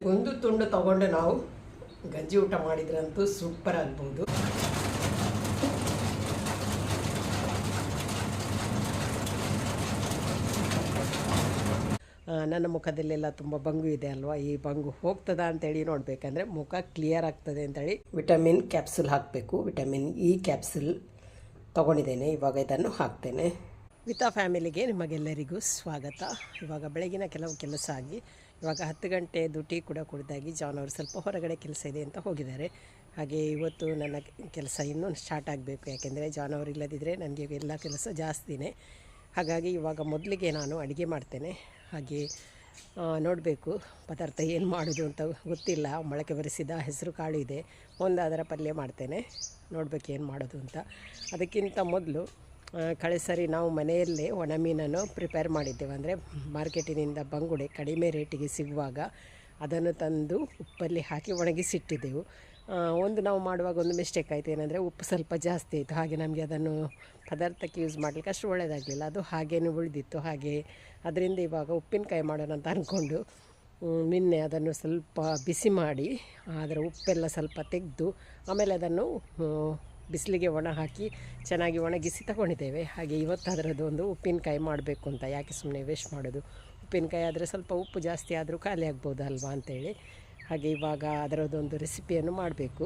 ಒಂದು ತುಂಡು ತಗೊಂಡು ನಾವು ಗಂಜಿ ಊಟ ಮಾಡಿದ್ರಂತೂ ಸೂಪರ್ ಆಗ್ಬೋದು. ನನ್ನ ಮುಖದಲ್ಲೆಲ್ಲ ತುಂಬ ಬಂಗು ಇದೆ ಅಲ್ವಾ? ಈ ಬಂಗು ಹೋಗ್ತದ ಅಂತೇಳಿ ನೋಡಬೇಕಂದ್ರೆ ಮುಖ ಕ್ಲಿಯರ್ ಆಗ್ತದೆ ಅಂತೇಳಿ ವಿಟಮಿನ್ ಕ್ಯಾಪ್ಸುಲ್ ಹಾಕಬೇಕು. ವಿಟಮಿನ್ ಇ ಕ್ಯಾಪ್ಸುಲ್ ತಗೊಂಡಿದ್ದೇನೆ, ಇವಾಗ ಇದನ್ನು ಹಾಕ್ತೇನೆ. ವಿತಾ ಫ್ಯಾಮಿಲಿಗೆ ನಿಮಗೆಲ್ಲರಿಗೂ ಸ್ವಾಗತ. ಇವಾಗ ಬೆಳಗಿನ ಕೆಲವು ಕೆಲಸ ಆಗಿ ಇವಾಗ ಹತ್ತು ಗಂಟೆ ಟೀ ಕೂಡ ಕುಡಿದಾಗಿ ಜಾನ್ ಅವರು ಸ್ವಲ್ಪ ಹೊರಗಡೆ ಕೆಲಸ ಇದೆ ಅಂತ ಹೋಗಿದ್ದಾರೆ. ಹಾಗೆ ಇವತ್ತು ನನ್ನ ಕೆಲಸ ಇನ್ನೂ ಸ್ಟಾರ್ಟ್ ಆಗಬೇಕು, ಯಾಕೆಂದರೆ ಜಾನ್ ಅವರು ಇಲ್ಲದಿದ್ದರೆ ನನಗೆ ಎಲ್ಲ ಕೆಲಸ ಜಾಸ್ತಿನೇ. ಹಾಗಾಗಿ ಇವಾಗ ಮೊದಲಿಗೆ ನಾನು ಅಡುಗೆ ಮಾಡ್ತೇನೆ. ಹಾಗೆ ನೋಡಬೇಕು ಪದಾರ್ಥ ಏನು ಮಾಡೋದು ಅಂತ ಗೊತ್ತಿಲ್ಲ. ಮೊಳಕೆ ಬರೆಸಿದ ಹೆಸರು ಕಾಳು ಇದೆ ಒಂದು ಅದರ ಪಲ್ಯ ಮಾಡ್ತೇನೆ. ನೋಡಬೇಕು ಏನು ಮಾಡೋದು ಅಂತ. ಅದಕ್ಕಿಂತ ಮೊದಲು ಆ, ಕಳೆ ಸರಿ ನಾವು ಮನೆಯಲ್ಲೇ ಒಣ ಮೀನನ್ನು ಪ್ರಿಪೇರ್ ಮಾಡಿದ್ದೇವೆ. ಅಂದರೆ ಮಾರ್ಕೆಟಿನಿಂದ ಬಂಗುಡೆ ಕಡಿಮೆ ರೇಟಿಗೆ ಸಿಗುವಾಗ ಅದನ್ನು ತಂದು ಉಪ್ಪಲ್ಲಿ ಹಾಕಿ ಒಣಗಿಸಿಟ್ಟಿದ್ದೆವು. ಒಂದು ನಾವು ಮಾಡುವಾಗ ಒಂದು ಮಿಸ್ಟೇಕ್ ಆಯಿತು. ಏನಂದರೆ ಉಪ್ಪು ಸ್ವಲ್ಪ ಜಾಸ್ತಿ ಆಯಿತು. ಹಾಗೆ ನಮಗೆ ಅದನ್ನು ಪದಾರ್ಥಕ್ಕೆ ಯೂಸ್ ಮಾಡಲಿಕ್ಕೆ ಅಷ್ಟು ಒಳ್ಳೆಯದಾಗಲಿಲ್ಲ ಅದು ಹಾಗೇನೆ ಉಳಿದಿತ್ತು. ಹಾಗೆ ಅದರಿಂದ ಇವಾಗ ಉಪ್ಪಿನಕಾಯಿ ಮಾಡೋಣ ಅಂತ ಅಂದ್ಕೊಂಡು ನಿನ್ನೆ ಅದನ್ನು ಸ್ವಲ್ಪ ಬಿಸಿ ಮಾಡಿ ಅದರ ಉಪ್ಪೆಲ್ಲ ಸ್ವಲ್ಪ ತೆಗೆದು ಆಮೇಲೆ ಅದನ್ನು ಬಿಸಿಲಿಗೆ ಒಣ ಹಾಕಿ ಚೆನ್ನಾಗಿ ಒಣಗಿಸಿ ತಗೊಂಡಿದ್ದೇವೆ. ಹಾಗೆ ಇವತ್ತು ಅದರದ್ದು ಒಂದು ಉಪ್ಪಿನಕಾಯಿ ಮಾಡಬೇಕು ಅಂತ ಯಾಕೆ ಸುಮ್ಮನೆ ವೇಸ್ಟ್ ಮಾಡೋದು? ಉಪ್ಪಿನಕಾಯಿ ಆದರೆ ಸ್ವಲ್ಪ ಉಪ್ಪು ಜಾಸ್ತಿ ಆದರೂ ಖಾಲಿ ಆಗ್ಬೋದು ಅಲ್ವಾ ಅಂತೇಳಿ. ಹಾಗೆ ಇವಾಗ ಅದರದ್ದೊಂದು ರೆಸಿಪಿಯನ್ನು ಮಾಡಬೇಕು.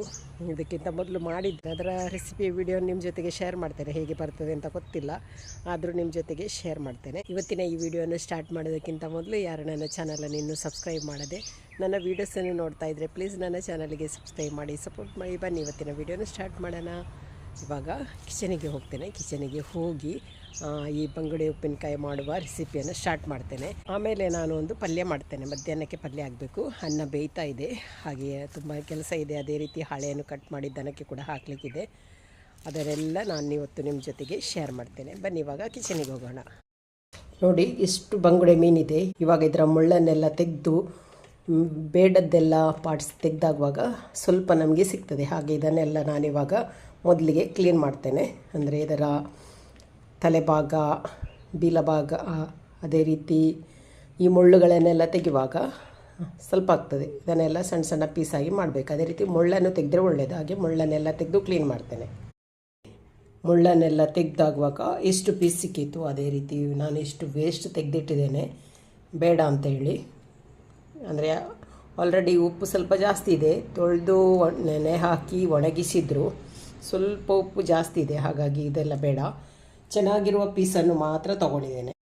ಇದಕ್ಕಿಂತ ಮೊದಲು ಮಾಡಿದ್ದೆ, ಅದರ ರೆಸಿಪಿ ವಿಡಿಯೋ ನಿಮ್ಮ ಜೊತೆಗೆ ಶೇರ್ ಮಾಡ್ತೇನೆ. ಹೇಗೆ ಬರ್ತದೆ ಅಂತ ಗೊತ್ತಿಲ್ಲ. ಆದರೂ ನಿಮ್ಮ ಜೊತೆಗೆ ಶೇರ್ ಮಾಡ್ತೇನೆ. ಇವತ್ತಿನ ಈ ವಿಡಿಯೋನ ಸ್ಟಾರ್ಟ್ ಮಾಡೋದಕ್ಕಿಂತ ಮೊದಲು ಯಾರು ನನ್ನ ಚಾನಲನ್ನು ಇನ್ನೂ ಸಬ್ಸ್ಕ್ರೈಬ್ ಮಾಡದೆ, ನನ್ನ ವೀಡಿಯೋಸನ್ನು ನೋಡ್ತಾ ಇದ್ದರೆ ಪ್ಲೀಸ್ ನನ್ನ ಚಾನಲಿಗೆ ಸಬ್ಸ್ಕ್ರೈಬ್ ಮಾಡಿ ಸಪೋರ್ಟ್ ಮಾಡಿ. ಬನ್ನಿ, ಇವತ್ತಿನ ವಿಡಿಯೋನ ಸ್ಟಾರ್ಟ್ ಮಾಡೋಣ. ಇವಾಗ ಕಿಚನಿಗೆ ಹೋಗ್ತೇನೆ. ಕಿಚನಿಗೆ ಹೋಗಿ ಈ ಬಂಗುಡೆ ಉಪ್ಪಿನಕಾಯಿ ಮಾಡುವ ರೆಸಿಪಿಯನ್ನು ಸ್ಟಾರ್ಟ್ ಮಾಡ್ತೇನೆ. ಆಮೇಲೆ ನಾನು ಒಂದು ಪಲ್ಯ ಮಾಡ್ತೇನೆ. ಮಧ್ಯಾಹ್ನಕ್ಕೆ ಪಲ್ಯ ಆಗಬೇಕು. ಅನ್ನ ಬೇಯ್ತಾ ಇದೆ. ಹಾಗೆ ತುಂಬ ಕೆಲಸ ಇದೆ. ಅದೇ ರೀತಿ ಹಾಳೆಯನ್ನು ಕಟ್ ಮಾಡಿ ದನಕ್ಕೆ ಕೂಡ ಹಾಕಲಿಕ್ಕಿದೆ. ಅದರೆಲ್ಲ ನಾನು ಇವತ್ತು ನಿಮ್ಮ ಜೊತೆಗೆ ಶೇರ್ ಮಾಡ್ತೇನೆ. ಬನ್ನಿ, ಇವಾಗ ಕಿಚನಿಗೆ ಹೋಗೋಣ. ನೋಡಿ, ಇಷ್ಟು ಬಂಗುಡೆ ಮೀನಿದೆ. ಇವಾಗ ಇದರ ಮುಳ್ಳನ್ನೆಲ್ಲ ತೆಗೆದು ಬೇಡದ್ದೆಲ್ಲ ಪಾರ್ಟ್ಸ್ ತೆಗೆದಾಗುವಾಗ ಸ್ವಲ್ಪ ನಮಗೆ ಸಿಗ್ತದೆ. ಹಾಗೆ ಇದನ್ನೆಲ್ಲ ನಾನಿವಾಗ ಮೊದಲಿಗೆ ಕ್ಲೀನ್ ಮಾಡ್ತೇನೆ. ಅಂದರೆ ಇದರ ತಲೆಭಾಗ, ಬೀಲಭಾಗ ಅದೇ ರೀತಿ ಈ ಮುಳ್ಳುಗಳನ್ನೆಲ್ಲ ತೆಗೆಯುವಾಗ ಸ್ವಲ್ಪ ಆಗ್ತದೆ. ಇದನ್ನೆಲ್ಲ ಸಣ್ಣ ಸಣ್ಣ ಪೀಸಾಗಿ ಮಾಡಬೇಕು. ಅದೇ ರೀತಿ ಮುಳ್ಳನ್ನು ತೆಗೆದ್ರೆ ಒಳ್ಳೆಯದು ಹಾಗೆ ಮುಳ್ಳನ್ನೆಲ್ಲ ತೆಗೆದು ಕ್ಲೀನ್ ಮಾಡ್ತೇನೆ. ಮುಳ್ಳನ್ನೆಲ್ಲ ತೆಗೆದಾಗುವಾಗ ಎಷ್ಟು ಪೀಸ್ ಸಿಕ್ಕಿತ್ತು, ಅದೇ ರೀತಿ ನಾನು ಎಷ್ಟು ವೇಸ್ಟ್ ತೆಗೆದಿಟ್ಟಿದ್ದೇನೆ, ಬೇಡ ಅಂತ ಹೇಳಿ. ಅಂದರೆ ಆಲ್ರೆಡಿ ಉಪ್ಪು ಸ್ವಲ್ಪ ಜಾಸ್ತಿ ಇದೆ. ತೊಳೆದು ನೆನೆ ಹಾಕಿ ಒಣಗಿಸಿದ್ರು ಸ್ವಲ್ಪ ಉಪ್ಪು ಜಾಸ್ತಿ ಇದೆ. ಹಾಗಾಗಿ ಇದೆಲ್ಲ ಬೇಡ. ಚೆನ್ನಾಗಿರುವ ಪೀಸನ್ನು ಮಾತ್ರ ತಗೊಂಡಿದ್ದೇನೆ.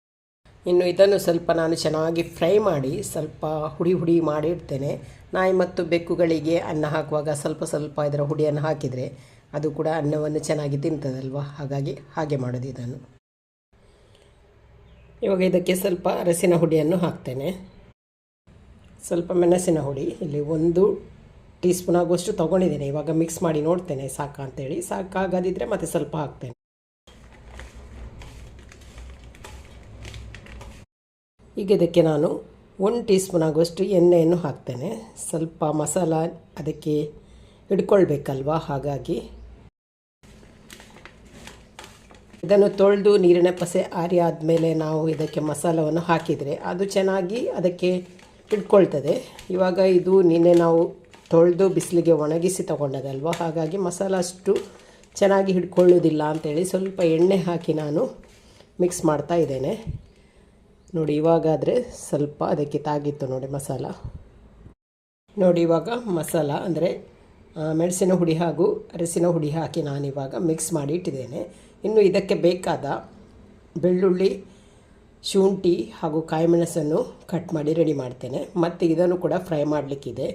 ಇನ್ನು ಇದನ್ನು ಸ್ವಲ್ಪ ನಾನು ಚೆನ್ನಾಗಿ ಫ್ರೈ ಮಾಡಿ ಸ್ವಲ್ಪ ಹುಡಿ ಹುಡಿ ಮಾಡಿಡ್ತೇನೆ. ನಾಯಿ ಮತ್ತು ಬೆಕ್ಕುಗಳಿಗೆ ಅನ್ನ ಹಾಕುವಾಗ ಸ್ವಲ್ಪ ಸ್ವಲ್ಪ ಇದರ ಹುಡಿಯನ್ನು ಹಾಕಿದರೆ ಅದು ಕೂಡ ಅನ್ನವನ್ನು ಚೆನ್ನಾಗಿ ತಿಂತದಲ್ವ? ಹಾಗಾಗಿ ಹಾಗೆ ಮಾಡೋದು ಇದನ್ನು. ಇವಾಗ ಇದಕ್ಕೆ ಸ್ವಲ್ಪ ಅರಸಿನ ಹುಡಿಯನ್ನು ಹಾಕ್ತೇನೆ. ಸ್ವಲ್ಪ ಮೆಣಸಿನ ಹುಡಿ. ಇಲ್ಲಿ ಒಂದು ಟೀ ಸ್ಪೂನ್ ಆಗುವಷ್ಟು ತೊಗೊಂಡಿದ್ದೇನೆ. ಇವಾಗ ಮಿಕ್ಸ್ ಮಾಡಿ ನೋಡ್ತೇನೆ ಸಾಕಾ ಅಂತೇಳಿ ಸಾಕಾಗದಿದ್ದರೆ ಮತ್ತೆ ಸ್ವಲ್ಪ ಹಾಕ್ತೇನೆ. ಈಗ ಇದಕ್ಕೆ ನಾನು ಒಂದು ಟೀ ಸ್ಪೂನ್ ಆಗುವಷ್ಟು ಎಣ್ಣೆಯನ್ನು ಹಾಕ್ತೇನೆ. ಸ್ವಲ್ಪ ಮಸಾಲ ಅದಕ್ಕೆ ಹಿಡ್ಕೊಳ್ಬೇಕಲ್ವಾ? ಹಾಗಾಗಿ ಇದನ್ನು ತೊಳೆದು ನೀರಿನ ಪಸೆ ಆರಿ ಆದಮೇಲೆ ನಾವು ಇದಕ್ಕೆ ಮಸಾಲವನ್ನು ಹಾಕಿದರೆ ಅದು ಚೆನ್ನಾಗಿ ಅದಕ್ಕೆ ಹಿಡ್ಕೊಳ್ತದೆ. ಇವಾಗ ಇದು ನಿನ್ನೆ ನಾವು ತೊಳೆದು ಬಿಸಿಲಿಗೆ ಒಣಗಿಸಿ ತಗೊಂಡದಲ್ವ? ಹಾಗಾಗಿ ಮಸಾಲ ಅಷ್ಟು ಚೆನ್ನಾಗಿ ಹಿಡ್ಕೊಳ್ಳೋದಿಲ್ಲ ಅಂತೇಳಿ ಸ್ವಲ್ಪ ಎಣ್ಣೆ ಹಾಕಿ ನಾನು ಮಿಕ್ಸ್ ಮಾಡ್ತಾ ಇದ್ದೇನೆ. ನೋಡಿ, ಇವಾಗಾದರೆ ಸ್ವಲ್ಪ ಅದಕ್ಕೆ ತಾಗಿತ್ತು ನೋಡಿ ಮಸಾಲ. ನೋಡಿ, ಇವಾಗ ಮಸಾಲ ಅಂದರೆ ಮೆಣಸಿನ ಹುಡಿ ಹಾಗೂ ಅರಸಿನ ಹುಡಿ ಹಾಕಿ ನಾನಿವಾಗ ಮಿಕ್ಸ್ ಮಾಡಿ ಇಟ್ಟಿದ್ದೇನೆ. ಇನ್ನು ಇದಕ್ಕೆ ಬೇಕಾದ ಬೆಳ್ಳುಳ್ಳಿ, ಶುಂಠಿ ಹಾಗೂ ಕಾಯಿಮೆಣಸನ್ನು ಕಟ್ ಮಾಡಿ ರೆಡಿ ಮಾಡ್ತೇನೆ. ಮತ್ತು ಇದನ್ನು ಕೂಡ ಫ್ರೈ ಮಾಡಲಿಕ್ಕಿದೆ.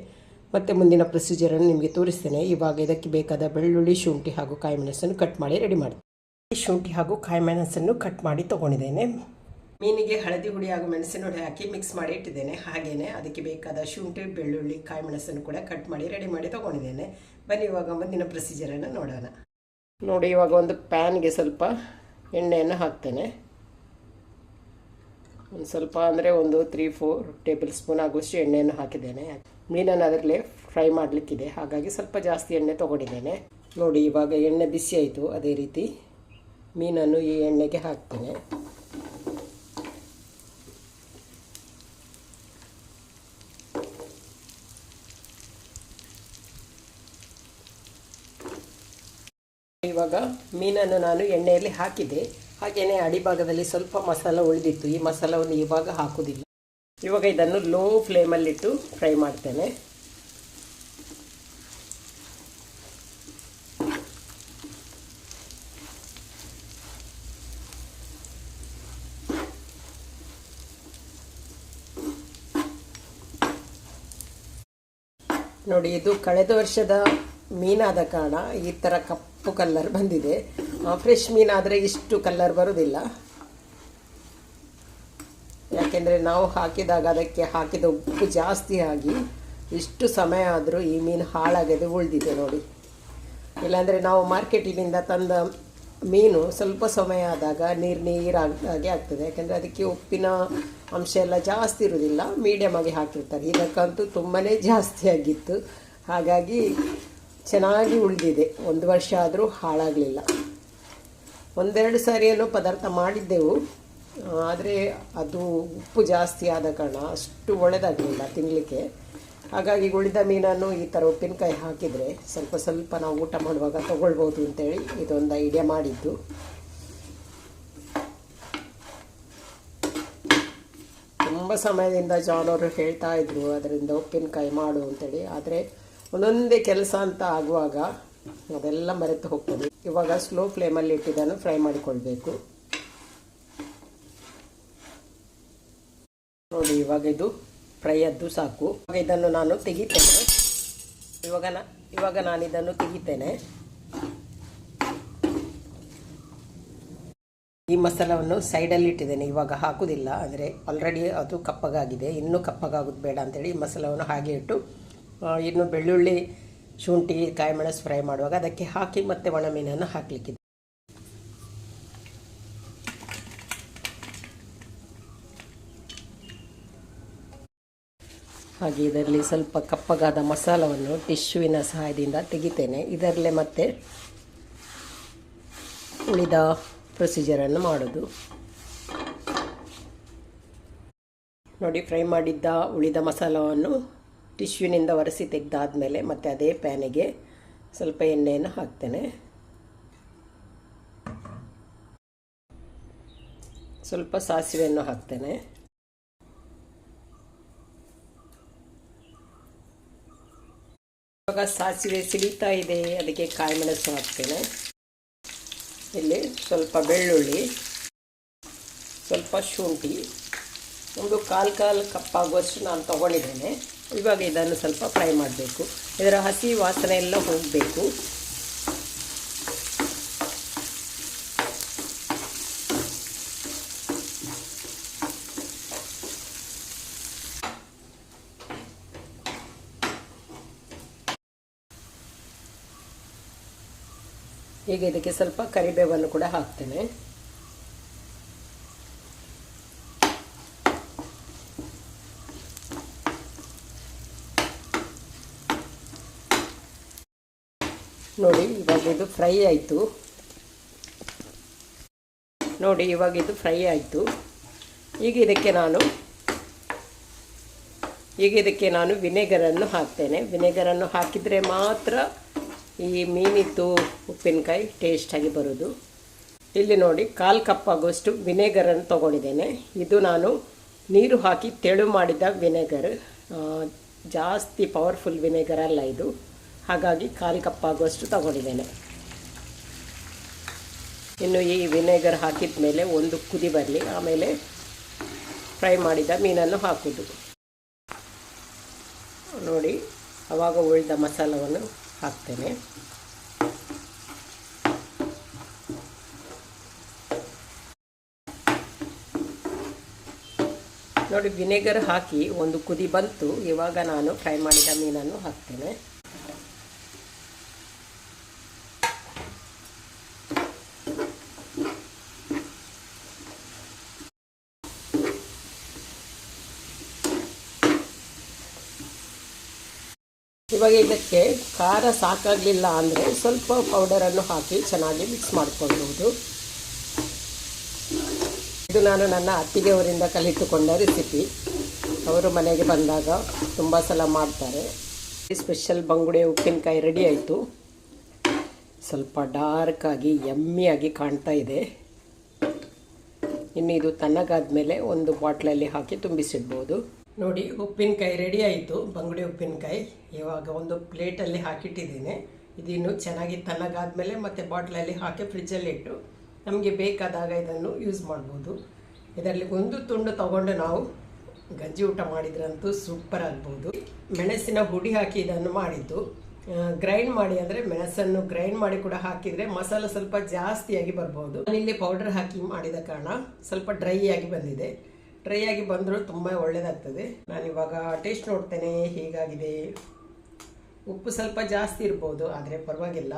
ಮತ್ತು ಮುಂದಿನ ಪ್ರೊಸೀಜರನ್ನು ನಿಮಗೆ ತೋರಿಸ್ತೇನೆ. ಇವಾಗ ಇದಕ್ಕೆ ಬೇಕಾದ ಬೆಳ್ಳುಳ್ಳಿ, ಶುಂಠಿ ಹಾಗೂ ಕಾಯಿಮೆಣಸನ್ನು ಕಟ್ ಮಾಡಿ ರೆಡಿ ಮಾಡ್ತೇನೆ. ಶುಂಠಿ ಹಾಗೂ ಕಾಯಿಮೆಣಸನ್ನು ಕಟ್ ಮಾಡಿ ತೊಗೊಂಡಿದ್ದೇನೆ. ಮೀನಿಗೆ ಹಳದಿ ಹುಡಿ ಹಾಗೂ ಮೆಣಸಿನ ಹುಡಿ ಹಾಕಿ ಮಿಕ್ಸ್ ಮಾಡಿ ಇಟ್ಟಿದ್ದೇನೆ. ಹಾಗೆಯೇ ಅದಕ್ಕೆ ಬೇಕಾದ ಶುಂಠಿ, ಬೆಳ್ಳುಳ್ಳಿ ಕಾಯಿ ಮೆಣಸನ್ನು ಕೂಡ ಕಟ್ ಮಾಡಿ ರೆಡಿ ಮಾಡಿ ತೊಗೊಂಡಿದ್ದೇನೆ. ಬನ್ನಿ, ಇವಾಗ ಮುಂದಿನ ಪ್ರೊಸೀಜರನ್ನು ನೋಡೋಣ. ನೋಡಿ, ಇವಾಗ ಒಂದು ಪ್ಯಾನ್ಗೆ ಸ್ವಲ್ಪ ಎಣ್ಣೆಯನ್ನು ಹಾಕ್ತೇನೆ. ಒಂದು ಸ್ವಲ್ಪ ಅಂದರೆ ಒಂದು ತ್ರೀ ಫೋರ್ ಟೇಬಲ್ ಸ್ಪೂನ್ ಆಗುವಷ್ಟು ಎಣ್ಣೆಯನ್ನು ಹಾಕಿದ್ದೇನೆ. ಮೀನನ್ನು ಅದರಲ್ಲೇ ಫ್ರೈ ಮಾಡಲಿಕ್ಕಿದೆ. ಹಾಗಾಗಿ ಸ್ವಲ್ಪ ಜಾಸ್ತಿ ಎಣ್ಣೆ ತೊಗೊಂಡಿದ್ದೇನೆ. ನೋಡಿ, ಇವಾಗ ಎಣ್ಣೆ ಬಿಸಿ ಆಯಿತು. ಅದೇ ರೀತಿ ಮೀನನ್ನು ಈ ಎಣ್ಣೆಗೆ ಹಾಕ್ತೇನೆ ಇವಾಗ ಮೀನನ್ನು ನಾನು ಎಣ್ಣೆಯಲ್ಲಿ ಹಾಕಿದೆ. ಹಾಗೆಯೇ ಅಡಿಭಾಗದಲ್ಲಿ ಸ್ವಲ್ಪ ಮಸಾಲ ಉಳಿದಿತ್ತು. ಈ ಮಸಾಲವನ್ನು ಇವಾಗ ಹಾಕುವುದಿಲ್ಲ. ಇವಾಗ ಇದನ್ನು ಲೋ ಫ್ಲೇಮಲ್ಲಿಟ್ಟು ಫ್ರೈ ಮಾಡ್ತೇನೆ. ನೋಡಿ, ಇದು ಕಳೆದ ವರ್ಷದ ಮೀನಾದ ಕಾರಣ ಈ ಥರ ಕಪ್ಪು ಕಲ್ಲರ್ ಬಂದಿದೆ. ಫ್ರೆಶ್ ಮೀನಾದರೆ ಇಷ್ಟು ಕಲ್ಲರ್ ಬರೋದಿಲ್ಲ. ಯಾಕೆಂದರೆ ನಾವು ಹಾಕಿದಾಗ ಅದಕ್ಕೆ ಹಾಕಿದ ಉಪ್ಪು ಜಾಸ್ತಿ ಆಗಿ ಇಷ್ಟು ಸಮಯ ಆದರೂ ಈ ಮೀನು ಹಾಳಾಗದೆ ಉಳಿದಿದೆ ನೋಡಿ. ಇಲ್ಲಾಂದರೆ ನಾವು ಮಾರ್ಕೆಟಿನಿಂದ ತಂದ ಮೀನು ಸ್ವಲ್ಪ ಸಮಯ ಆದಾಗ ನೀರು ನೀರಾಗಿ ಆಗ್ತದೆ. ಯಾಕೆಂದರೆ ಅದಕ್ಕೆ ಉಪ್ಪಿನ ಅಂಶ ಎಲ್ಲ ಜಾಸ್ತಿ ಇರೋದಿಲ್ಲ ಮೀಡಿಯಮ್ ಆಗಿ ಹಾಕಿರ್ತಾರೆ. ಇದಕ್ಕಂತೂ ತುಂಬಾ ಜಾಸ್ತಿ ಆಗಿತ್ತು. ಹಾಗಾಗಿ ಚೆನ್ನಾಗಿ ಉಳಿದಿದೆ. ಒಂದು ವರ್ಷ ಆದರೂ ಹಾಳಾಗಲಿಲ್ಲ. ಒಂದೆರಡು ಸಾರಿಯನ್ನು ಪದಾರ್ಥ ಮಾಡಿದ್ದೆವು. ಆದರೆ ಅದು ಉಪ್ಪು ಜಾಸ್ತಿ ಆದ ಕಾರಣ ಅಷ್ಟು ಒಳ್ಳೆಯದಾಗಲಿಲ್ಲ ತಿನ್ನಲಿಕ್ಕೆ ಹಾಗಾಗಿ ಉಳಿದ ಮೀನನ್ನು ಈ ಥರ ಉಪ್ಪಿನಕಾಯಿ ಹಾಕಿದರೆ ಸ್ವಲ್ಪ ಸ್ವಲ್ಪ ನಾವು ಊಟ ಮಾಡುವಾಗ ತಗೊಳ್ಬೋದು ಅಂತೇಳಿ ಇದೊಂದು ಐಡಿಯಾ ಮಾಡಿದ್ದು. ತುಂಬ ಸಮಯದಿಂದ ಜಾನ್ ಅವರು ಹೇಳ್ತಾ ಇದ್ರು, ಅದರಿಂದ ಉಪ್ಪಿನಕಾಯಿ ಮಾಡು ಅಂತೇಳಿ. ಆದರೆ ಒಂದೊಂದೇ ಕೆಲಸ ಅಂತ ಆಗುವಾಗ ಅದೆಲ್ಲ ಮರೆತು ಹೋಗ್ತದೆ. ಇವಾಗ ಸ್ಲೋ ಫ್ಲೇಮಲ್ಲಿ ಇಟ್ಟಿದ್ದನ್ನು ಫ್ರೈ ಮಾಡಿಕೊಳ್ಬೇಕು. ನೋಡಿ, ಇವಾಗ ಇದು ಫ್ರೈ ಅದ್ದು ಸಾಕು. ಇವಾಗ ಇದನ್ನು ನಾನು ತೆಗಿತೇನೆ. ಇವಾಗ ಇವಾಗ ನಾನು ಇದನ್ನು ತೆಗಿತೇನೆ. ಈ ಮಸಾಲವನ್ನು ಸೈಡಲ್ಲಿ ಇಟ್ಟಿದ್ದೇನೆ. ಇವಾಗ ಹಾಕುವುದಿಲ್ಲ, ಅಂದರೆ ಆಲ್ರೆಡಿ ಅದು ಕಪ್ಪಗಾಗಿದೆ. ಇನ್ನೂ ಕಪ್ಪಗಾಗೋದು ಬೇಡ ಅಂತೇಳಿ ಈ ಮಸಾಲವನ್ನು ಹಾಗೆ ಇಟ್ಟು ಇನ್ನು ಬೆಳ್ಳುಳ್ಳಿ ಶುಂಠಿ, ಕಾಯಿಮೆಣಸು ಫ್ರೈ ಮಾಡುವಾಗ ಅದಕ್ಕೆ ಹಾಕಿ ಮತ್ತೆ ಒಣ ಮೀನನ್ನು ಹಾಕಲಿಕ್ಕಿದೆ. ಹಾಗೆ ಇದರಲ್ಲಿ ಸ್ವಲ್ಪ ಕಪ್ಪಗಾದ ಮಸಾಲವನ್ನು ಟಿಶ್ಯುವಿನ ಸಹಾಯದಿಂದ ತೆಗಿತೇನೆ. ಇದರಲ್ಲೇ ಮತ್ತೆ ಉಳಿದ ಪ್ರೊಸೀಜರನ್ನು ಮಾಡೋದು. ನೋಡಿ, ಫ್ರೈ ಮಾಡಿದ್ದ ಉಳಿದ ಮಸಾಲವನ್ನು ಟಿಶ್ಯೂನಿಂದ ಒರೆಸಿ ತೆಗೆದಾದ್ಮೇಲೆ ಮತ್ತೆ ಅದೇ ಪ್ಯಾನಿಗೆ ಸ್ವಲ್ಪ ಎಣ್ಣೆಯನ್ನು ಹಾಕ್ತೇನೆ. ಸ್ವಲ್ಪ ಸಾಸಿವೆಯನ್ನು ಹಾಕ್ತೇನೆ. ಇವಾಗ ಸಾಸಿವೆ ಸಿಡಿತಾ ಇದೆ, ಅದಕ್ಕೆ ಕಾಯಿ ಮೆಣಸು ಹಾಕ್ತೇನೆ. ಇಲ್ಲಿ ಸ್ವಲ್ಪ ಬೆಳ್ಳುಳ್ಳಿ, ಸ್ವಲ್ಪ ಶುಂಠಿ, ಒಂದು ಕಾಲು ಕಾಲು ಕಪ್ಪಾಗುವಷ್ಟು ನಾನು ತಗೊಂಡಿದ್ದೇನೆ. ಇವಾಗ ಇದನ್ನು ಸ್ವಲ್ಪ ಫ್ರೈ ಮಾಡಬೇಕು. ಇದರ ಹಸಿ ವಾಸನೆ ಎಲ್ಲ ಹೋಗಬೇಕು. ಈಗ ಇದಕ್ಕೆ ಸ್ವಲ್ಪ ಕರಿಬೇವನ್ನು ಕೂಡ ಹಾಕ್ತೇನೆ ನೋಡಿ ಇವಾಗ ಇದು ಫ್ರೈ ಆಯಿತು. ನೋಡಿ, ಇವಾಗ ಇದು ಫ್ರೈ ಆಯಿತು. ಈಗ ಇದಕ್ಕೆ ನಾನು, ಈಗ ಇದಕ್ಕೆ ನಾನು ವಿನೆಗರನ್ನು ಹಾಕ್ತೇನೆ. ವಿನೆಗರನ್ನು ಹಾಕಿದರೆ ಮಾತ್ರ ಈ ಮೀನಿತ್ತು ಉಪ್ಪಿನಕಾಯಿ ಟೇಸ್ಟಾಗಿ ಬರೋದು. ಇಲ್ಲಿ ನೋಡಿ, ಕಾಲು ಕಪ್ ಆಗುವಷ್ಟು ವಿನೆಗರನ್ನು ತೊಗೊಂಡಿದ್ದೇನೆ. ಇದು ನಾನು ನೀರು ಹಾಕಿ ತೆಳು ಮಾಡಿದ ವಿನೆಗರ್. ಜಾಸ್ತಿ ಪವರ್ಫುಲ್ ವಿನೆಗರ್ ಅಲ್ಲ ಇದು. ಹಾಗಾಗಿ ಕಾಲು ಕಪ್ ಆಗುವಷ್ಟು ತಗೊಂಡಿದ್ದೇನೆ. ಇನ್ನು ಈ ವಿನೆಗರ್ ಹಾಕಿದ ಮೇಲೆ ಒಂದು ಕುದಿ ಬರಲಿ. ಆಮೇಲೆ ಫ್ರೈ ಮಾಡಿದ ಮೀನನ್ನು ಹಾಕೋದು. ನೋಡಿ ಆವಾಗ ಉಳಿದ ಮಸಾಲವನ್ನು ಹಾಕ್ತೇನೆ. ನೋಡಿ, ವಿನೆಗರ್ ಹಾಕಿ ಒಂದು ಕುದಿ ಬಂತು. ಇವಾಗ ನಾನು ಫ್ರೈ ಮಾಡಿದ ಮೀನನ್ನು ಹಾಕ್ತೇನೆ. ಇವಾಗ ಇದಕ್ಕೆ ಖಾರ ಸಾಕಾಗಲಿಲ್ಲ ಅಂದರೆ ಸ್ವಲ್ಪ ಪೌಡರನ್ನು ಹಾಕಿ ಚೆನ್ನಾಗಿ ಮಿಕ್ಸ್ ಮಾಡಿಕೊಳ್ಬಹುದು. ಇದು ನಾನು ನನ್ನ ಅತ್ತಿಗೆ ಅವರಿಂದ ಕಲಿತುಕೊಂಡ ರೆಸಿಪಿ ಅವರು ಮನೆಗೆ ಬಂದಾಗ ತುಂಬ ಸಲ ಮಾಡ್ತಾರೆ. ಸ್ಪೆಷಲ್ ಬಂಗುಡೆ ಉಪ್ಪಿನಕಾಯಿ ರೆಡಿ ಆಯಿತು. ಸ್ವಲ್ಪ ಡಾರ್ಕ್ ಆಗಿ ಎಮ್ಮಿಯಾಗಿ ಕಾಣ್ತಾ ಇದೆ. ಇನ್ನು ಇದು ತಣ್ಣಗಾದ ಮೇಲೆ ಒಂದು ಬಾಟ್ಲಲ್ಲಿ ಹಾಕಿ ತುಂಬಿಸಿಡ್ಬೋದು. ನೋಡಿ, ಉಪ್ಪಿನಕಾಯಿ ರೆಡಿ ಆಯಿತು. ಬಂಗುಡೆ ಉಪ್ಪಿನಕಾಯಿ. ಇವಾಗ ಒಂದು ಪ್ಲೇಟಲ್ಲಿ ಹಾಕಿಟ್ಟಿದ್ದೀನಿ. ಇದಿನ್ನು ಚೆನ್ನಾಗಿ ತಣ್ಣಗಾದ್ಮೇಲೆ ಮತ್ತು ಬಾಟ್ಲಲ್ಲಿ ಹಾಕಿ ಫ್ರಿಜ್ಜಲ್ಲಿ ಇಟ್ಟು ನಮಗೆ ಬೇಕಾದಾಗ ಇದನ್ನು ಯೂಸ್ ಮಾಡ್ಬೋದು. ಇದರಲ್ಲಿ ಒಂದು ತುಂಡು ತಗೊಂಡು ನಾವು ಗಂಜಿ ಊಟ ಮಾಡಿದ್ರಂತೂ ಸೂಪರ್ ಆಗ್ಬೋದು. ಮೆಣಸಿನ ಹುಡಿ ಹಾಕಿ ಇದನ್ನು ಮಾಡಿದ್ದು. ಗ್ರೈಂಡ್ ಮಾಡಿ ಅಂದರೆ ಮೆಣಸನ್ನು ಗ್ರೈಂಡ್ ಮಾಡಿ ಕೂಡ ಹಾಕಿದರೆ ಮಸಾಲೆ ಸ್ವಲ್ಪ ಜಾಸ್ತಿಯಾಗಿ ಬರ್ಬೋದು. ಇಲ್ಲಿ ಪೌಡರ್ ಹಾಕಿ ಮಾಡಿದ ಕಾರಣ ಸ್ವಲ್ಪ ಡ್ರೈ ಆಗಿ ಬಂದಿದೆ. ಡ್ರೈ ಆಗಿ ಬಂದರೂ ತುಂಬ ಒಳ್ಳೆಯದಾಗ್ತದೆ ನಾನಿವಾಗ ಟೇಸ್ಟ್ ನೋಡ್ತೇನೆ ಹೇಗಾಗಿದೆ. ಉಪ್ಪು ಸ್ವಲ್ಪ ಜಾಸ್ತಿ ಇರ್ಬೋದು, ಆದರೆ ಪರವಾಗಿಲ್ಲ.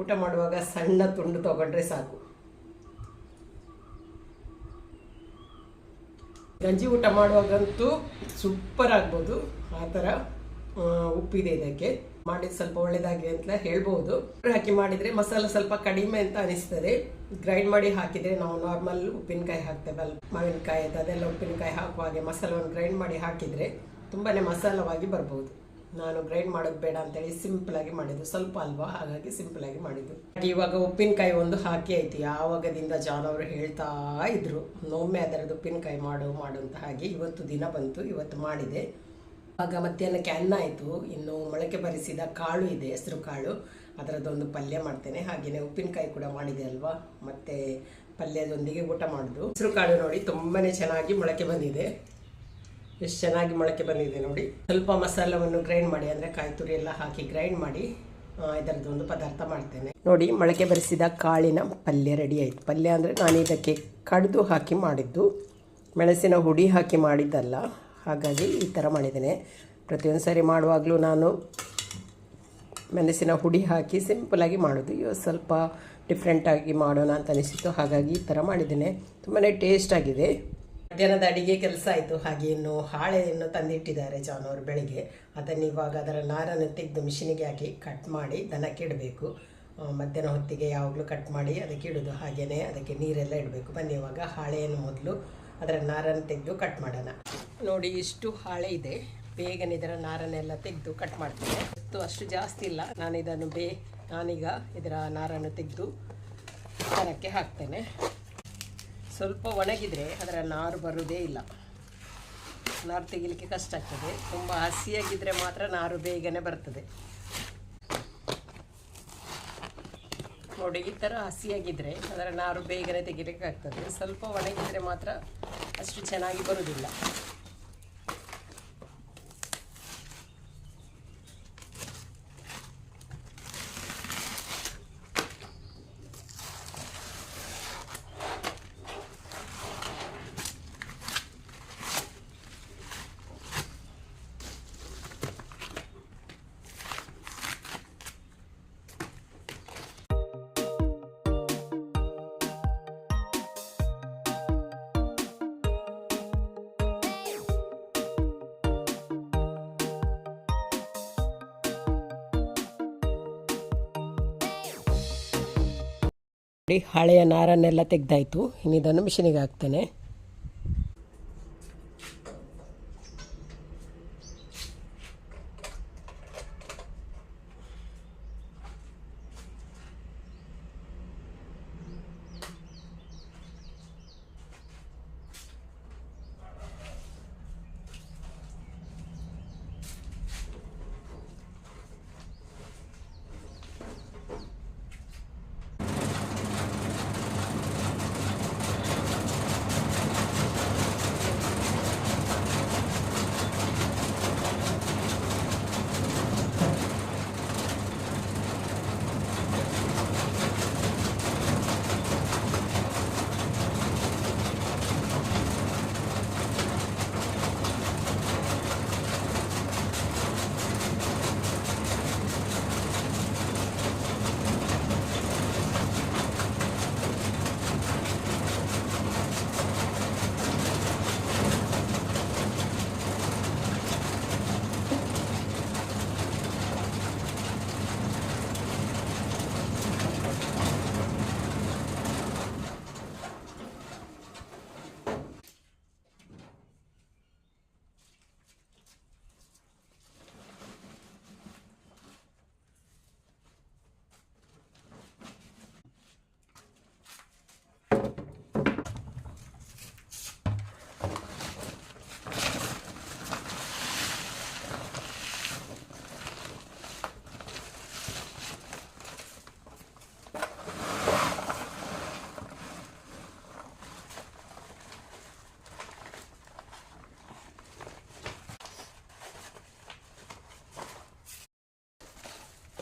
ಊಟ ಮಾಡುವಾಗ ಸಣ್ಣ ತುಂಡು ತೊಗೊಂಡ್ರೆ ಸಾಕು. ಗಂಜಿ ಊಟ ಮಾಡುವಾಗಂತೂ ಸೂಪರ್ ಆಗ್ಬೋದು. ಆ ಥರ ಉಪ್ಪಿದೆ ಇದಕ್ಕೆ. ಮಾಡಿದ ಸ್ವಲ್ಪ ಒಳ್ಳೇದಾಗಿ ಅಂತ ಹೇಳ್ಬೋದು. ಹಾಕಿ ಮಾಡಿದ್ರೆ ಮಸಾಲೆ ಸ್ವಲ್ಪ ಕಡಿಮೆ ಅಂತ ಅನಿಸ್ತದೆ. ಗ್ರೈಂಡ್ ಮಾಡಿ ಹಾಕಿದ್ರೆ ನಾವು ನಾರ್ಮಲ್ ಉಪ್ಪಿನಕಾಯಿ ಹಾಕ್ತೇವಲ್ಲ ಮಾವಿನಕಾಯಿ ಅದೆಲ್ಲ ಉಪ್ಪಿನಕಾಯಿ ಹಾಕುವ ಹಾಗೆ ಮಸಾಲವನ್ನು ಗ್ರೈಂಡ್ ಮಾಡಿ ಹಾಕಿದರೆ ತುಂಬಾ ಮಸಾಲವಾಗಿ ಬರ್ಬೋದು. ನಾನು ಗ್ರೈಂಡ್ ಮಾಡೋದು ಬೇಡ ಅಂತೇಳಿ ಸಿಂಪಲ್ ಆಗಿ ಮಾಡಿದ್ದು, ಸ್ವಲ್ಪ ಅಲ್ವಾ? ಹಾಗಾಗಿ ಸಿಂಪಲ್ ಆಗಿ ಮಾಡಿದ್ದು. ಇವಾಗ ಉಪ್ಪಿನಕಾಯಿ ಒಂದು ಹಾಕಿ ಆಯ್ತು. ಯಾವಾಗದಿಂದ ಜಾನ್ ಅವರು ಹೇಳ್ತಾ ಇದ್ರು, ಒಮ್ಮೆ ಅದರದ್ದು ಉಪ್ಪಿನಕಾಯಿ ಮಾಡು ಮಾಡು ಅಂತ ಹಾಗೆ ಇವತ್ತು ದಿನ ಬಂತು, ಇವತ್ತು ಮಾಡಿದೆ. ಆಗ ಮಧ್ಯಾಹ್ನಕ್ಕೆ ಅನ್ನ ಆಯಿತು. ಇನ್ನು ಮೊಳಕೆ ಬರಿಸಿದ ಕಾಳು ಇದೆ, ಹೆಸರು ಕಾಳು. ಅದರದ್ದೊಂದು ಪಲ್ಯ ಮಾಡ್ತೇನೆ. ಹಾಗೆಯೇ ಉಪ್ಪಿನಕಾಯಿ ಕೂಡ ಮಾಡಿದೆ ಅಲ್ವಾ? ಮತ್ತೆ ಪಲ್ಯದೊಂದಿಗೆ ಊಟ ಮಾಡೋದು. ಹೆಸರು ಕಾಳು ನೋಡಿ ತುಂಬಾ ಚೆನ್ನಾಗಿ ಮೊಳಕೆ ಬಂದಿದೆ. ಎಷ್ಟು ಚೆನ್ನಾಗಿ ಮೊಳಕೆ ಬಂದಿದೆ ನೋಡಿ. ಸ್ವಲ್ಪ ಮಸಾಲವನ್ನು ಗ್ರೈಂಡ್ ಮಾಡಿ, ಅಂದರೆ ಕಾಯಿ ತುರಿ ಎಲ್ಲ ಹಾಕಿ ಗ್ರೈಂಡ್ ಮಾಡಿ ಇದರದ್ದೊಂದು ಪದಾರ್ಥ ಮಾಡ್ತೇನೆ. ನೋಡಿ, ಮೊಳಕೆ ಬರಿಸಿದ ಕಾಳಿನ ಪಲ್ಯ ರೆಡಿ ಆಯಿತು. ಪಲ್ಯ ಅಂದರೆ ನಾನು ಇದಕ್ಕೆ ಕಡಿದು ಹಾಕಿ ಮಾಡಿದ್ದು. ಮೆಣಸಿನ ಹುಡಿ ಹಾಕಿ ಮಾಡಿದ್ದಲ್ಲ. ಹಾಗಾಗಿ ಈ ಥರ ಮಾಡಿದ್ದೇನೆ. ಪ್ರತಿಯೊಂದು ಸಾರಿ ಮಾಡುವಾಗಲೂ ನಾನು ಮೆಣಸಿನ ಹುಡಿ ಹಾಕಿ ಸಿಂಪಲಾಗಿ ಮಾಡೋದು. ಇವತ್ತು ಸ್ವಲ್ಪ ಡಿಫ್ರೆಂಟಾಗಿ ಮಾಡೋಣ ಅಂತ ಅನಿಸಿತು ಹಾಗಾಗಿ ಈ ಥರ ಮಾಡಿದ್ದೇನೆ. ತುಂಬಾ ಟೇಸ್ಟ್ ಆಗಿದೆ. ಮಧ್ಯಾಹ್ನದ ಅಡಿಗೆ ಕೆಲಸ ಆಯಿತು. ಹಾಗೆ ಇನ್ನು ಹಾಳೆಯನ್ನು ತಂದಿಟ್ಟಿದ್ದಾರೆ ಜಾನುವಾರು ಬೆಳಿಗ್ಗೆ. ಅದನ್ನು ಇವಾಗ ಅದರ ನಾರನ್ನು ತೆಗೆದು ಮಿಷಿನಿಗೆ ಹಾಕಿ ಕಟ್ ಮಾಡಿ ದನಕ್ಕೆ ಇಡಬೇಕು. ಮಧ್ಯಾಹ್ನ ಹೊತ್ತಿಗೆ ಯಾವಾಗಲೂ ಕಟ್ ಮಾಡಿ ಅದಕ್ಕೆ ಇಡೋದು. ಹಾಗೆಯೇ ಅದಕ್ಕೆ ನೀರೆಲ್ಲ ಇಡಬೇಕು. ಬನ್ನಿ, ಇವಾಗ ಹಾಳೆಯನ್ನು ಮೊದಲು ಅದರ ನಾರನ್ನು ತೆಗೆದು ಕಟ್ ಮಾಡೋಣ. ನೋಡಿ ಇಷ್ಟು ಹಾಳೆ ಇದೆ. ಬೇಗನೆ ಇದರ ನಾರನ್ನೆಲ್ಲ ತೆಗೆದು ಕಟ್ ಮಾಡ್ತೇನೆ. ಇತ್ತು ಅಷ್ಟು ಜಾಸ್ತಿ ಇಲ್ಲ. ನಾನು ಇದನ್ನು ಬೇ, ನಾನೀಗ ಇದರ ನಾರನ್ನು ತೆಗೆದು ದನಕ್ಕೆ ಹಾಕ್ತೇನೆ. ಸ್ವಲ್ಪ ಒಣಗಿದರೆ ಅದರ ನಾರು ಬರುವುದೇ ಇಲ್ಲ. ನಾರು ತೆಗಿಲಿಕ್ಕೆ ಕಷ್ಟ ಆಗ್ತದೆ. ತುಂಬ ಹಸಿಯಾಗಿದ್ದರೆ ಮಾತ್ರ ನಾರು ಬೇಗನೆ ಬರ್ತದೆ. ನೋಡಿ, ಈ ಥರ ಹಸಿಯಾಗಿದ್ದರೆ ಅದರ ನಾರು ಬೇಗನೆ ತೆಗಿಲಿಕ್ಕೆ ಆಗ್ತದೆ ಸ್ವಲ್ಪ ಒಣಗಿದರೆ ಮಾತ್ರ ಅಷ್ಟು ಚೆನ್ನಾಗಿ ಬರುವುದಿಲ್ಲ ಹಳೆಯ ನಾರನ್ನೆಲ್ಲ ತೆಗೆದಾಯ್ತು. ಇನ್ನಿದನ್ನು ಮಿಷಿನಿಗೆ ಹಾಕ್ತೇನೆ.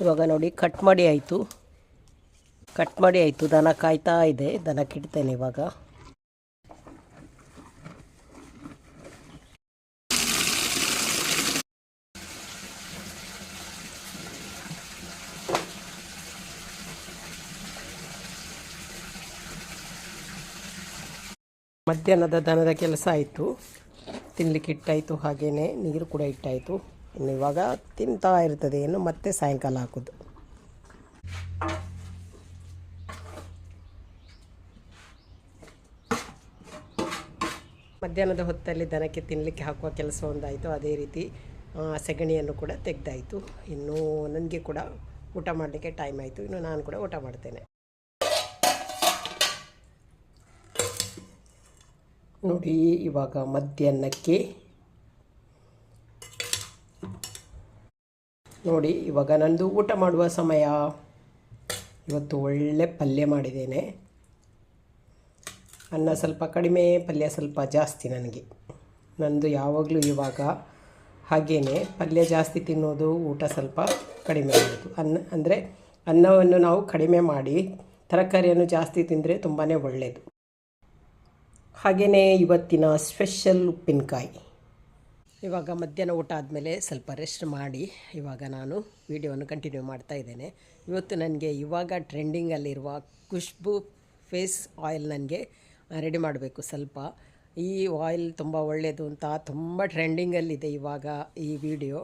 ಇವಾಗ ನೋಡಿ ಕಟ್ ಮಾಡಿ ಆಯಿತು. ಕಟ್ ಮಾಡಿ ಆಯಿತು. ದನ ಕಾಯ್ತಾ ಇದೆ. ದನ ಕಿಡ್ತೇನೆ ಇವಾಗ. ಮಧ್ಯಾಹ್ನದ ದನದ ಕೆಲಸ ಆಯಿತು. ತಿನ್ಲಿಕ್ಕೆ ಇಟ್ಟಾಯಿತು. ಹಾಗೆಯೇ ನೀರು ಕೂಡ ಇಟ್ಟಾಯಿತು. ಇನ್ನು ಇವಾಗ ತಿಂತಾ ಇರ್ತದೆ. ಇನ್ನು ಮತ್ತೆ ಸಾಯಂಕಾಲ ಹಾಕೋದು. ಮಧ್ಯಾಹ್ನದ ಹೊತ್ತಲ್ಲಿ ದನಕ್ಕೆ ತಿನ್ನಲಿಕ್ಕೆ ಹಾಕುವ ಕೆಲಸ ಒಂದಾಯಿತು. ಅದೇ ರೀತಿ ಸೆಗಣಿಯನ್ನು ಕೂಡ ತೆಗೆದಾಯಿತು. ಇನ್ನು ನನಗೆ ಕೂಡ ಊಟ ಮಾಡಲಿಕ್ಕೆ ಟೈಮ್ ಆಯಿತು. ಇನ್ನು ನಾನು ಕೂಡ ಊಟ ಮಾಡ್ತೇನೆ. ನೋಡಿ, ಇವಾಗ ಮಧ್ಯಾಹ್ನಕ್ಕೆ ನೋಡಿ, ಇವಾಗ ನಂದು ಊಟ ಮಾಡುವ ಸಮಯ. ಇವತ್ತು ಒಳ್ಳೆ ಪಲ್ಯ ಮಾಡಿದ್ದೇನೆ. ಅನ್ನ ಸ್ವಲ್ಪ ಕಡಿಮೆ, ಪಲ್ಯ ಸ್ವಲ್ಪ ಜಾಸ್ತಿ ನನಗೆ. ನಂದು ಯಾವಾಗಲೂ ಇವಾಗ ಹಾಗೇ ಪಲ್ಯ ಜಾಸ್ತಿ ತಿನ್ನೋದು ಊಟ ಸ್ವಲ್ಪ ಕಡಿಮೆ ಮಾಡೋದು ಅನ್ನ, ಅಂದರೆ ಅನ್ನವನ್ನು ನಾವು ಕಡಿಮೆ ಮಾಡಿ, ತರಕಾರಿಯನ್ನು ಜಾಸ್ತಿ ತಿಂದರೆ ತುಂಬಾ ಒಳ್ಳೆಯದು ಹಾಗೆಯೇ ಇವತ್ತಿನ ಸ್ಪೆಷಲ್ ಉಪ್ಪಿನಕಾಯಿ. ಇವಾಗ ಮಧ್ಯಾಹ್ನ ಊಟ ಆದಮೇಲೆ ಸ್ವಲ್ಪ ರೆಸ್ಟ್ ಮಾಡಿ ಇವಾಗ ನಾನು ವೀಡಿಯೋವನ್ನು ಕಂಟಿನ್ಯೂ ಮಾಡ್ತಾ ಇದ್ದೇನೆ. ಇವತ್ತು ನನಗೆ ಇವಾಗ ಟ್ರೆಂಡಿಂಗಲ್ಲಿರುವ ಖುಷ್ಬು ಫೇಸ್ ಆಯಿಲ್ ನನಗೆ ರೆಡಿ ಮಾಡಬೇಕು ಸ್ವಲ್ಪ. ಈ ಆಯಿಲ್ ತುಂಬ ಒಳ್ಳೆಯದು ಅಂತ ತುಂಬ ಟ್ರೆಂಡಿಂಗಲ್ಲಿದೆ ಇವಾಗ ಈ ವಿಡಿಯೋ.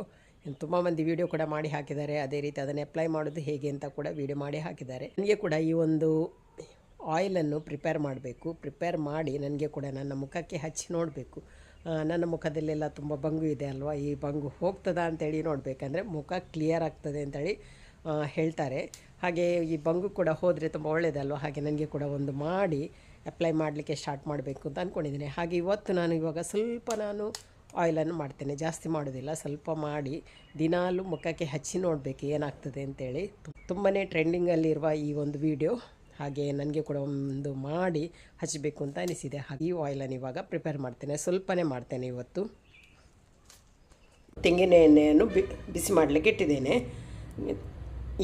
ತುಂಬ ಮಂದಿ ವಿಡಿಯೋ ಕೂಡ ಮಾಡಿ ಹಾಕಿದ್ದಾರೆ. ಅದೇ ರೀತಿ ಅದನ್ನು ಅಪ್ಲೈ ಮಾಡೋದು ಹೇಗೆ ಅಂತ ಕೂಡ ವಿಡಿಯೋ ಮಾಡಿ ಹಾಕಿದ್ದಾರೆ. ನನಗೆ ಕೂಡ ಈ ಒಂದು ಆಯಿಲನ್ನು ಪ್ರಿಪೇರ್ ಮಾಡಬೇಕು. ಪ್ರಿಪೇರ್ ಮಾಡಿ ನನಗೆ ಕೂಡ ನನ್ನ ಮುಖಕ್ಕೆ ಹಚ್ಚಿ ನೋಡಬೇಕು. ನನ್ನ ಮುಖದಲ್ಲೆಲ್ಲ ತುಂಬ ಬಂಗು ಇದೆ ಅಲ್ವಾ? ಈ ಬಂಗು ಹೋಗ್ತದ ಅಂತೇಳಿ ನೋಡಬೇಕಂದ್ರೆ ಮುಖ ಕ್ಲಿಯರ್ ಆಗ್ತದೆ ಅಂತೇಳಿ ಹೇಳ್ತಾರೆ. ಹಾಗೆ ಈ ಬಂಗು ಕೂಡ ಹೋದರೆ ತುಂಬ ಒಳ್ಳೆಯದಲ್ವ ಹಾಗೆ ನನಗೆ ಕೂಡ ಒಂದು ಮಾಡಿ ಅಪ್ಲೈ ಮಾಡಲಿಕ್ಕೆ ಸ್ಟಾರ್ಟ್ ಮಾಡಬೇಕು ಅಂತ ಅಂದ್ಕೊಂಡಿದ್ದೀನಿ ಹಾಗೆ ಇವತ್ತು ನಾನು ಇವಾಗ ಸ್ವಲ್ಪ ನಾನು ಆಯಿಲನ್ನು ಮಾಡ್ತೇನೆ. ಜಾಸ್ತಿ ಮಾಡೋದಿಲ್ಲ. ಸ್ವಲ್ಪ ಮಾಡಿ ದಿನಾಲು ಮುಖಕ್ಕೆ ಹಚ್ಚಿ ನೋಡಬೇಕು ಏನಾಗ್ತದೆ ಅಂತೇಳಿ. ತುಂಬಾ ಟ್ರೆಂಡಿಂಗಲ್ಲಿರುವ ಈ ಒಂದು ವಿಡಿಯೋ ಹಾಗೆ ನನಗೆ ಕೂಡ ಒಂದು ಮಾಡಿ ಹಚ್ಚಬೇಕು ಅಂತ ಅನಿಸಿದೆ. ಹಾಗೆ ಈ ಆಯಿಲನ್ನು ಇವಾಗ ಪ್ರಿಪೇರ್ ಮಾಡ್ತೇನೆ. ಸ್ವಲ್ಪನೇ ಮಾಡ್ತೇನೆ ಇವತ್ತು. ತೆಂಗಿನ ಎಣ್ಣೆಯನ್ನು ಬಿಸಿ ಮಾಡಲಿಕ್ಕೆ ಇಟ್ಟಿದ್ದೇನೆ.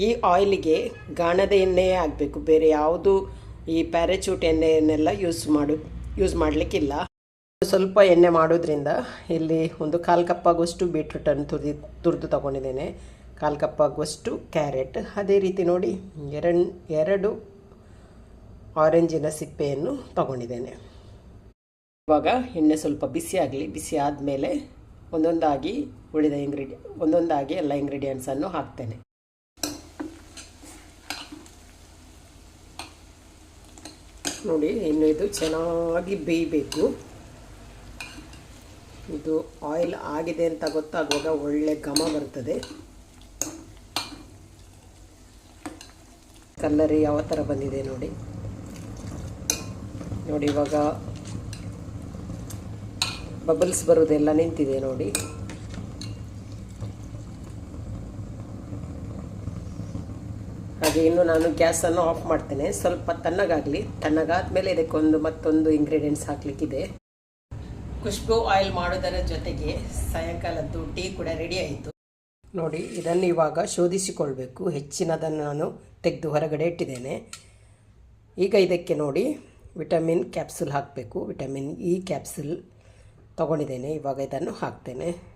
ಈ ಆಯಿಲಿಗೆ ಗಾಣದ ಎಣ್ಣೆಯೇ ಆಗಬೇಕು. ಬೇರೆ ಯಾವುದು ಈ ಪ್ಯಾರಾಚೂಟ್ ಎಣ್ಣೆಯನ್ನೆಲ್ಲ ಯೂಸ್ ಮಾಡು ಯೂಸ್ ಮಾಡಲಿಕ್ಕಿಲ್ಲ. ಸ್ವಲ್ಪ ಎಣ್ಣೆ ಮಾಡೋದ್ರಿಂದ ಇಲ್ಲಿ ಒಂದು ಕಾಲು ಕಪ್ಪಾಗುವಷ್ಟು ಬೀಟ್ರೂಟನ್ನು ತುರಿದು ತುರಿದು ತಗೊಂಡಿದ್ದೇನೆ. ಕಾಲು ಕಪ್ಪಾಗುವಷ್ಟು ಕ್ಯಾರೆಟ್ ಅದೇ ರೀತಿ ನೋಡಿ, ಎರಡು ಎರಡು ಆರೆಂಜಿನ ಸಿಪ್ಪೆಯನ್ನು ತಗೊಂಡಿದ್ದೇನೆ. ಇವಾಗ ಎಣ್ಣೆ ಸ್ವಲ್ಪ ಬಿಸಿ ಆಗಲಿ, ಬಿಸಿ ಆದಮೇಲೆ ಒಂದೊಂದಾಗಿ ಉಳಿದ ಇಂಗ್ರೀಡಿ ಒಂದೊಂದಾಗಿ ಎಲ್ಲ ಇಂಗ್ರೀಡಿಯೆಂಟ್ಸನ್ನು ಹಾಕ್ತೇನೆ. ನೋಡಿ, ಇನ್ನು ಇದು ಚೆನ್ನಾಗಿ ಬೇಯಬೇಕು. ಇದು ಆಯಿಲ್ ಆಗಿದೆ ಅಂತ ಗೊತ್ತಾಗುವಾಗ ಒಳ್ಳೆ ಘಮ ಬರ್ತದೆ. ಕಲ್ಲರಿ ಯಾವ ಥರ ಬಂದಿದೆ ನೋಡಿ. ನೋಡಿ, ಇವಾಗ ಬಬಲ್ಸ್ ಬರೋದೆಲ್ಲ ನಿಂತಿದೆ ನೋಡಿ. ಹಾಗೆ ಇನ್ನು ನಾನು ಗ್ಯಾಸನ್ನು ಆಫ್ ಮಾಡ್ತೇನೆ. ಸ್ವಲ್ಪ ತಣ್ಣಗಾಗಲಿ. ತಣ್ಣಗಾದ್ಮೇಲೆ ಇದಕ್ಕೊಂದು ಮತ್ತೊಂದು ಇಂಗ್ರೀಡಿಯೆಂಟ್ಸ್ ಹಾಕ್ಲಿಕ್ಕಿದೆ. ಖುಷ್ಬು ಆಯಿಲ್ ಮಾಡೋದರ ಜೊತೆಗೆ ಸಾಯಂಕಾಲದ್ದು ಟೀ ಕೂಡ ರೆಡಿ ಆಯಿತು. ನೋಡಿ, ಇದನ್ನು ಇವಾಗ ಶೋಧಿಸಿಕೊಳ್ಬೇಕು. ಹೆಚ್ಚಿನದನ್ನು ನಾನು ತೆಗೆದು ಹೊರಗಡೆ ಇಟ್ಟಿದ್ದೇನೆ. ಈಗ ಇದಕ್ಕೆ ನೋಡಿ ವಿಟಮಿನ್ ಕ್ಯಾಪ್ಸುಲ್ ಹಾಕಬೇಕು. ವಿಟಮಿನ್ ಇ ಕ್ಯಾಪ್ಸುಲ್ ತಗೊಂಡಿದ್ದೇನೆ. ಇವಾಗ ಇದನ್ನು ಹಾಕ್ತೇನೆ.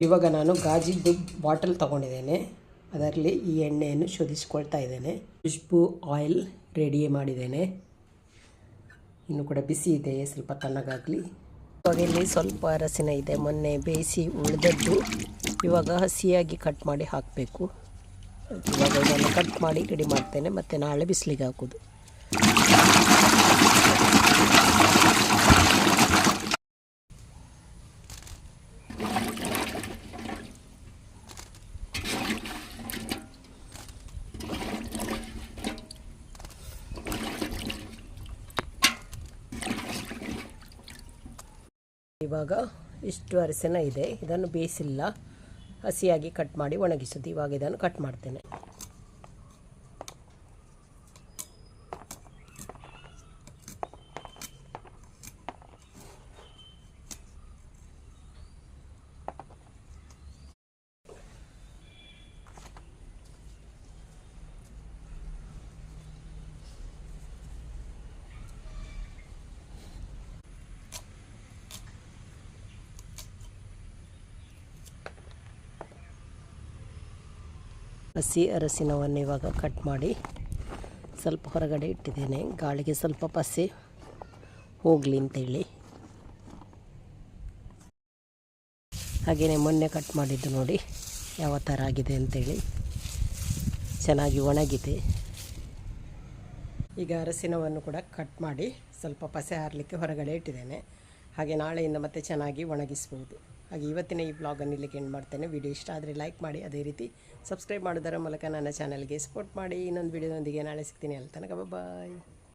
ಇವಾಗ ನಾನು ಗಾಜಿದ್ದು ಬಾಟಲ್ ತಗೊಂಡಿದ್ದೇನೆ. ಅದರಲ್ಲಿ ಈ ಎಣ್ಣೆಯನ್ನು ಶೋಧಿಸಿಕೊಳ್ತಾ ಇದ್ದೇನೆ. ಖುಷ್ಬು ಆಯಿಲ್ ರೆಡಿ ಮಾಡಿದ್ದೇನೆ. ಇನ್ನು ಕೂಡ ಬಿಸಿ ಇದೆ, ಸ್ವಲ್ಪ ತಣ್ಣಗಾಗಲಿ. ಇವಾಗ ಇಲ್ಲಿ ಸ್ವಲ್ಪ ಅರಸಿನ ಇದೆ, ಮೊನ್ನೆ ಬೇಯಿಸಿ ಉಳಿದದ್ದು. ಇವಾಗ ಹಸಿಯಾಗಿ ಕಟ್ ಮಾಡಿ ಹಾಕಬೇಕು. ಇವಾಗ ಇದನ್ನು ಕಟ್ ಮಾಡಿ ರೆಡಿ ಮಾಡ್ತೇನೆ, ಮತ್ತು ನಾಳೆ ಬಿಸಿಲಿಗೆ ಹಾಕೋದು. ಇವಾಗ ಇಷ್ಟು ಅರಸಿನ ಇದೆ. ಇದನ್ನು ಬೇಯಿಸಿಲ್ಲ. ಹಸಿಯಾಗಿ ಕಟ್ ಮಾಡಿ ಒಣಗಿಸೋದು ಇವಾಗ ಇದನ್ನು ಕಟ್ ಮಾಡ್ತೇನೆ. ಹಸಿ ಅರಸಿನವನ್ನು ಇವಾಗ ಕಟ್ ಮಾಡಿ ಸ್ವಲ್ಪ ಹೊರಗಡೆ ಇಟ್ಟಿದ್ದೇನೆ. ಗಾಳಿಗೆ ಸ್ವಲ್ಪ ಪಸೆ ಹೋಗಲಿ ಅಂತೇಳಿ. ಹಾಗೆಯೇ ಮೊನ್ನೆ ಕಟ್ ಮಾಡಿದ್ದು ನೋಡಿ, ಯಾವ ಥರ ಆಗಿದೆ ಅಂತೇಳಿ. ಚೆನ್ನಾಗಿ ಒಣಗಿದೆ. ಈಗ ಅರಸಿನವನ್ನು ಕೂಡ ಕಟ್ ಮಾಡಿ ಸ್ವಲ್ಪ ಪಸೆ ಹಾರಲಿಕ್ಕೆ ಹೊರಗಡೆ ಇಟ್ಟಿದ್ದೇನೆ. ಹಾಗೆ ನಾಳೆಯಿಂದ ಮತ್ತೆ ಚೆನ್ನಾಗಿ ಒಣಗಿಸ್ಬೋದು. ಹಾಗೆ ಇವತ್ತಿನ ಈ ಬ್ಲಾಗನ್ನು ಇಲ್ಲಿಗೆ ಎಂಡ್ ಮಾಡ್ತೇನೆ. ವಿಡಿಯೋ ಇಷ್ಟ ಆದರೆ ಲೈಕ್ ಮಾಡಿ, ಅದೇ ರೀತಿ ಸಬ್ಸ್ಕ್ರೈಬ್ ಮಾಡೋದರ ಮೂಲಕ ನನ್ನ ಚಾನಲ್ಗೆ ಸಪೋರ್ಟ್ ಮಾಡಿ. ಇನ್ನೊಂದು ವಿಡಿಯೋದೊಂದಿಗೆ ನಾಳೆ ಸಿಗ್ತೀನಿ. ಅಲ್ಲಿ ತನಕ ಬಾಯ್